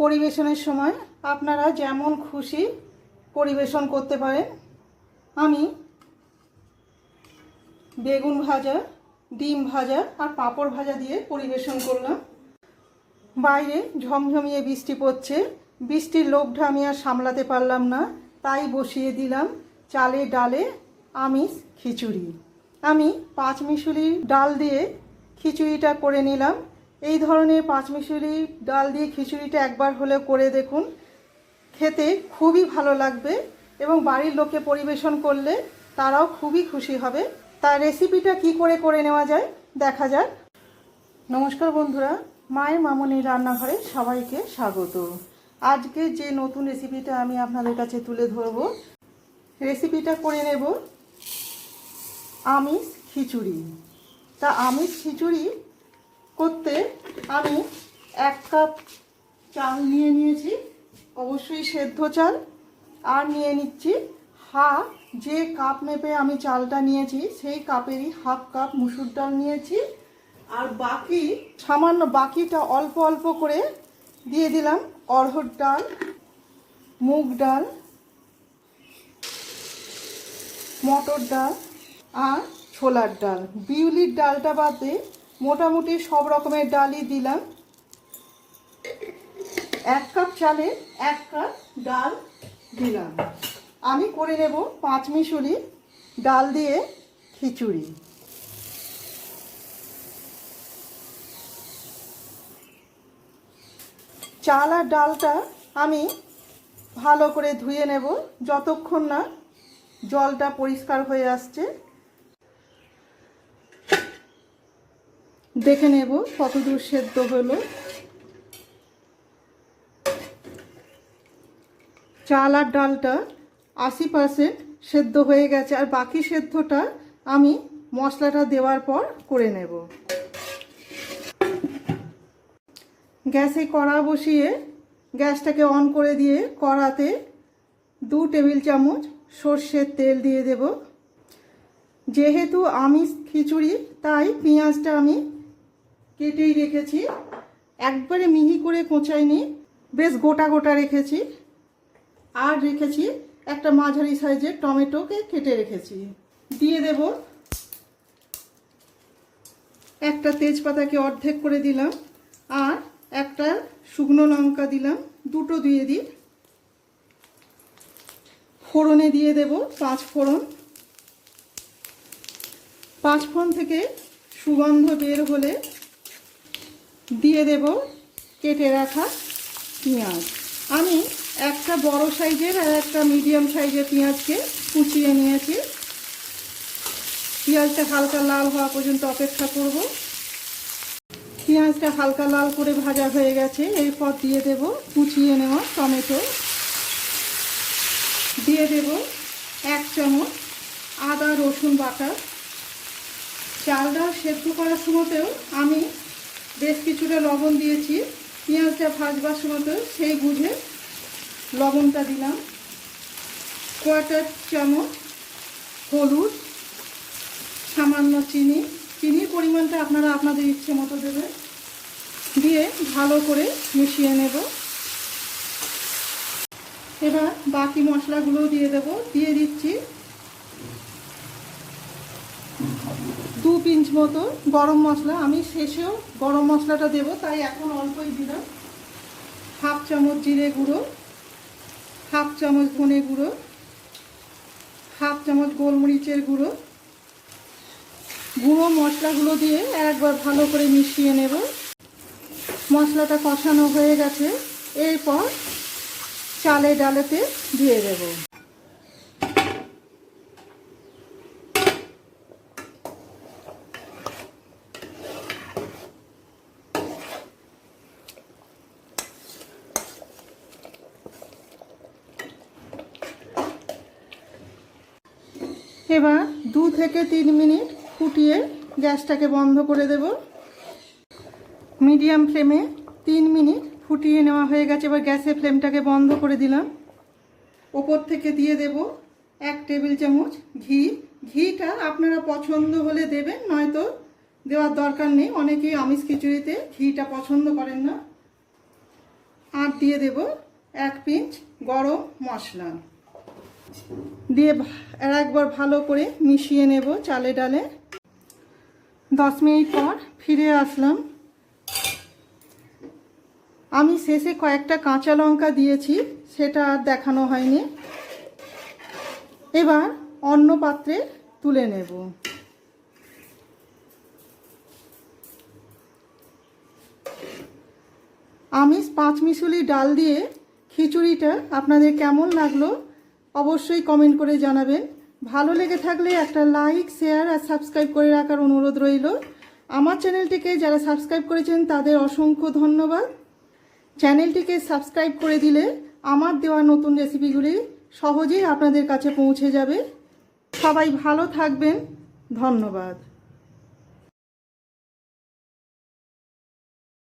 পরিবেশনের সময় আপনারা যেমন খুশি পরিবেশন করতে পারেন। আমি বেগুন ভাজা, ডিম ভাজা আর পাঁপড় ভাজা দিয়ে পরিবেশন করলাম। বাইরে ঝমঝমিয়ে বৃষ্টি পড়ছে। বৃষ্টির লোভটা আমি আর সামলাতে পারলাম না। তাই বসিয়ে দিলাম চালে ডালে আমিষ খিচুড়ি। আমি পাঁচমিশুলি ডাল দিয়ে খিচুড়িটা করে নিলাম। এই ধরনের পাঁচমিশুলি ডাল দিয়ে খিচুড়িটা একবার হলেও করে দেখুন। খেতে খুবই ভালো লাগবে এবং বাড়ির লোকে পরিবেশন করলে তারাও খুবই খুশি হবে। তার রেসিপিটা কি করে করে নেওয়া যায় দেখা যাক। নমস্কার বন্ধুরা, মায়ের মামনির রান্নাঘরে সবাইকে স্বাগত। আজকে যে নতুন রেসিপিটা আমি আপনাদের কাছে তুলে ধরব, রেসিপিটা করে নেব আমিষ খিচুড়ি। তা আমিষ খিচুড়ি করতে আমি এক কাপ চাল নিয়ে নিয়েছি, অবশ্যই সেদ্ধ চাল, আর নিয়ে নিচ্ছি হাফ, যে কাপ মেপে আমি চালটা নিয়েছি, সেই কাপেরই হাফ কাপ মুসুর ডাল নিয়েছি, আর বাকি সামান্য বাকিটা অল্প অল্প করে দিয়ে দিলাম অড়হর ডাল, মুগ ডাল, মটর ডাল, আর ছোলার ডাল। বিউলির ডালটা বাদে মোটামুটি সব রকমের ডালই দিলাম। এক কাপ চালে এক কাপ ডাল দিলাম। আমি করে নেব পাঁচ মিশুলি ডাল দিয়ে খিচুড়ি। চাল আর ডালটা আমি ভালো করে ধুয়ে নেব, যতক্ষণ না জলটা পরিষ্কার হয়ে আসছে। দেখে নেব কতদূর সেদ্ধ হলো। চাল আর ডালটা আশি পার্সেন্ট সেদ্ধ হয়ে গেছে, আর বাকি সেদ্ধটা আমি মশলাটা দেওয়ার পর করে নেব। গ্যাসে কড়া বসিয়ে গ্যাসটাকে অন করে দিয়ে কড়াতে দু টেবিল চামচ সর্ষের তেল দিয়ে দেব। যেহেতু আমি খিচুড়ি, তাই পেঁয়াজটা আমি কেটেই রেখেছি। একবারে মিহি করে কোচাইনি। বেশ গোটা গোটা রেখেছি। আর রেখেছি একটা মাঝারি সাইজের টমেটোকে কেটে রেখেছি। দিয়ে দেব একটা তেজপাতাকে অর্ধেক করে দিলাম আর একটা শুকনো লঙ্কা দিলাম, দুটো দিয়ে দিই। ফোড়নে দিয়ে দেব পাঁচ ফোড়ন। পাঁচ ফোড়ন থেকে সুগন্ধ বের হলে দিয়ে দেব, কেটে রাখা পেঁয়াজ। আমি একটা বড় সাইজের আর একটা মিডিয়াম সাইজের পেঁয়াজকে কুচিয়ে নিয়েছি। পেঁয়াজটা হালকা লাল হওয়া পর্যন্ত অপেক্ষা করব। পেঁয়াজটা হালকা লাল করে ভাজা হয়ে গেছে, এরপর দিয়ে দেব কুচিয়ে নেওয়া টমেটো। দিয়ে দেব এক চামচ আদা রসুন বাটা। চাল ডাল সেদ্ধ করার সময়তেও আমি বেশ কিছুটা লবণ দিয়েছি। পেঁয়াজটা ভাজবার সময়তেও সেই বুঝে লবণটা দিলাম। কোয়াটার চামচ, হলুদ, সামান্য চিনি। চিনির পরিমাণটা আপনারা আপনাদের ইচ্ছে মতো দেবেন। দিয়ে ভালো করে মিশিয়ে নেব। এবার বাকি মশলাগুলোও দিয়ে দেব। দিয়ে দিচ্ছি দু পিঞ্চ মতো গরম মশলা। আমি শেষেও গরম মশলাটা দেব, তাই এখন অল্পই দিলাম। হাফ চামচ জিরে গুঁড়ো, হাফ চামচ ধনে গুঁড়ো, হাফ চামচ গোলমরিচের গুঁড়ো। গুঁড়ো মশলাগুলো দিয়ে একবার ভালো করে মিশিয়ে নেব। মশলাটা কষানো হয়ে গেছে। এরপর চালে ডালেতে দিয়ে দেব। এবার দু থেকে তিন মিনিট ফুটিয়ে গ্যাসটাকে বন্ধ করে দেব। মিডিয়াম ফ্লেমে তিন মিনিট ফুটিয়ে নেওয়া হয়ে গেছে। এবার গ্যাসের ফ্লেমটাকে বন্ধ করে দিলাম। ওপর থেকে দিয়ে দেব এক টেবিল চামচ ঘি। ঘিটা আপনারা পছন্দ হলে দেবেন, নয়তো দেওয়ার দরকার নেই। অনেকেই আমিষ খিচুড়িতে ঘিটা পছন্দ করেন না। আর দিয়ে দেব এক পিঞ্চ গরম মশলা। দিয়ে আর একবার ভালো করে মিশিয়ে নেব চালে ডালে। দশ মিনিট পর ফিরে আসলাম। আমি শেষে কয়েকটা কাঁচা লঙ্কা দিয়েছি, সেটা আর দেখানো হয়নি। এবার অন্য পাত্রে তুলে নেব। আমি পাঁচ মিশুলি ডাল দিয়ে খিচুড়িটা আপনাদের কেমন লাগল অবশ্যই কমেন্ট করে জানাবেন। ভালো লেগে থাকলে একটা লাইক, শেয়ার আর সাবস্ক্রাইব করে রাখার অনুরোধ রইল। আমার চ্যানেলটিকে যারা সাবস্ক্রাইব করেছেন, তাদের অসংখ্য ধন্যবাদ। চ্যানেলটিকে সাবস্ক্রাইব করে দিলে আমার দেওয়া নতুন রেসিপিগুলি সহজেই আপনাদের কাছে পৌঁছে যাবে। সবাই ভালো থাকবেন। ধন্যবাদ।